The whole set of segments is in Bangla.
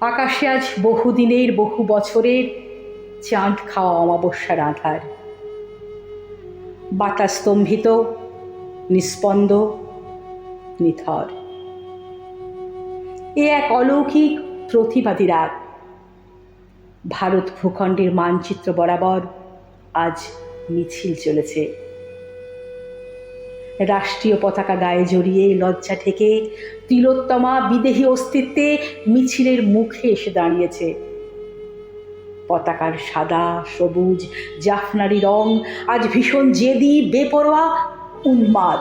আকাশে আজ বহুদিনের, বহু বছরের চাঁদ খাওয়া অমাবস্যার আধার। বাতাস স্তম্ভিত, নিস্পন্দ, নিথর। এ এক অলৌকিক প্রতিবাদী রাত। ভারত ভূখণ্ডের মানচিত্র বরাবর আজ মিছিল চলেছে। রাষ্ট্রীয় পতাকা গায়ে জড়িয়ে লজ্জা থেকে তিলোত্তমা বিদেহী অস্তিত্বে মিছিলের মুখে এসে দাঁড়িয়েছে। পতাকার সাদা, সবুজ, জাফনারি রং আজ ভীষণ জেদি, বেপরোয়া, উন্মাদ।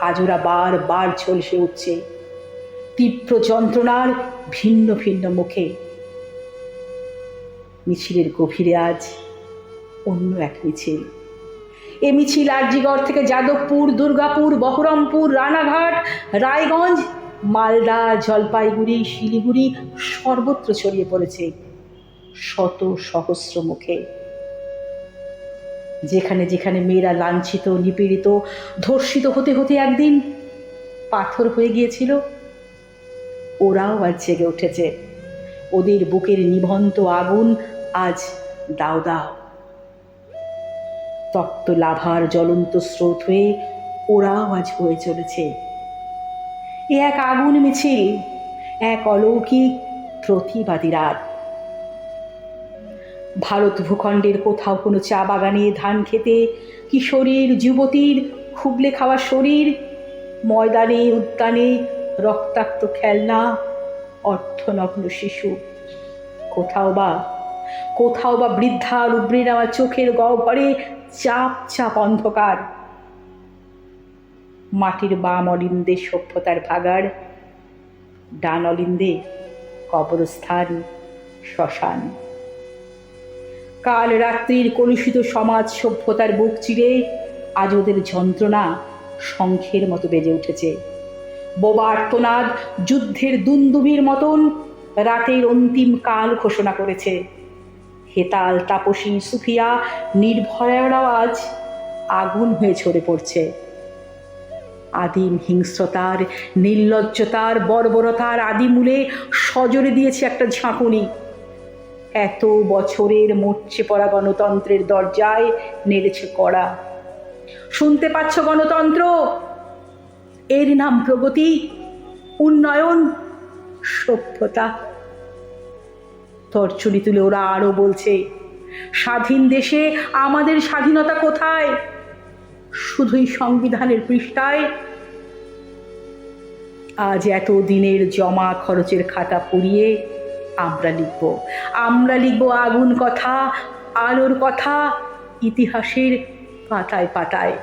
আজ ওরা বার বার ঝলসে উঠছে। তীব্র যন্ত্রণার ভিন্ন ভিন্ন মুখে। মিছিলের গভীরে আজ অন্য এক মিছিল। এ মিছিল আরজিগড় থেকে যাদবপুর, দুর্গাপুর, বহরমপুর, রানাঘাট, রায়গঞ্জ, মালদা, জলপাইগুড়ি, শিলিগুড়ি সর্বত্র ছড়িয়ে পড়েছে শত সহস্র মুখে। যেখানে যেখানে মেয়েরা লাঞ্ছিত, নিপীড়িত, ধর্ষিত হতে হতে একদিন পাথর হয়ে গিয়েছিল, ওরাও আজ জেগে উঠেছে। ওদের বুকের নিভন্ত আগুন আজ দাও দাও। তপ্ত লাভার জ্বলন্ত স্রোত হয়ে ওরাও আজ হয়ে চলেছে। এ এক আগুন মিছিল, এক অলৌকিক প্রতিবাদী রাত। ভারত ভূখণ্ডের কোথাও কোনো চা বাগানে ধান খেতে কিশোরীর যুবতীর খুবলে খাওয়া শরীর, ময়দানে, উদ্যানে রক্তাক্ত খেলনা অর্থনগ্ন শিশু। কোথাও বা কোথাও বা বৃদ্ধার উবড়ে নেওয়া চোখের গহ্বরে চাপ চাপ অন্ধকার। মাটির বাম অলিন্দে সভ্যতার ভাগার ডান অলিন্দে কবরস্থান, শ্মশান। কাল রাত্রির কলুষিত সমাজ সভ্যতার বুক চিরে আজ ওদের যন্ত্রণা শঙ্খের মতো বেজে উঠেছে। বোবা আর্তনাদ যুদ্ধের দুন্দুবির মতন রাতের অন্তিম কাল ঘোষণা করেছে। হেতাল তাপসী সুফিয়া নির্ভয়ারাও আজ আগুন হয়ে ঝরে পড়ছে। আদিম হিংস্রতার, নির্লজ্জতার, বর্বরতার আদিমূলে সজরে দিয়েছে একটা ঝাঁকুনি। এত বছরের মরছে পড়া গণতন্ত্রের দরজায় নেড়েছে কড়া। শুনতে পাচ্ছ গণতন্ত্র? এর নাম প্রগতি, উন্নয়ন, সভ্যতা। তরচুলি তুলে ওরা আরও বলছে, স্বাধীন দেশে আমাদের স্বাধীনতা কোথায়? শুধুই সংবিধানের পৃষ্ঠায়? আজ এত দিনের জমা খরচের খাতা পুড়িয়ে আমরা লিখব আমরা লিখব আগুন কথা, আলোর কথা, ইতিহাসের পাতায় পাতায়।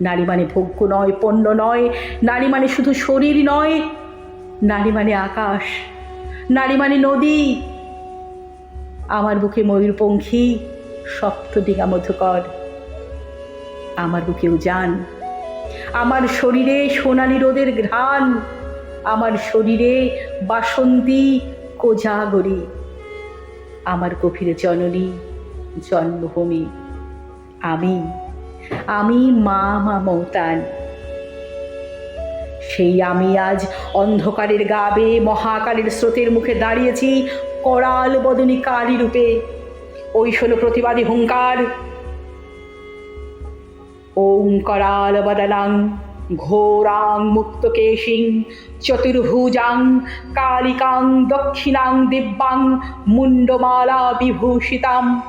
নারী মানে ভোগ্য নয়, পণ্য নয়, নারী মানে শুধু শরীর নয়, নারী মানে আকাশ, নারী মানে নদী। আমার বুকে ময়ূরপঙ্খী সপ্তদিগা মধুকর আমার বুকেও যান আমার শরীরে সোনালি রোদের ঘ্রাণ, আমার শরীরে বাসন্তী কোজাগরি। আমার গভীরে জননী, জন্মভূমি, আমি আমি মা মা মৌতান সেই আমি আজ অন্ধকারের গাবে মহাকালের স্রোতের মুখে দাঁড়িয়েছি করাল বদনী কালী রূপে। ওই শোনো প্রতিবাদী হুঙ্কার। ওম করাল বদনাং, ঘোরাং মুক্তকেশিং চতুর্ভুজাং, কালিকাং, দক্ষিণাং, দিব্যাং মুন্ডমালা বিভূষিতাম।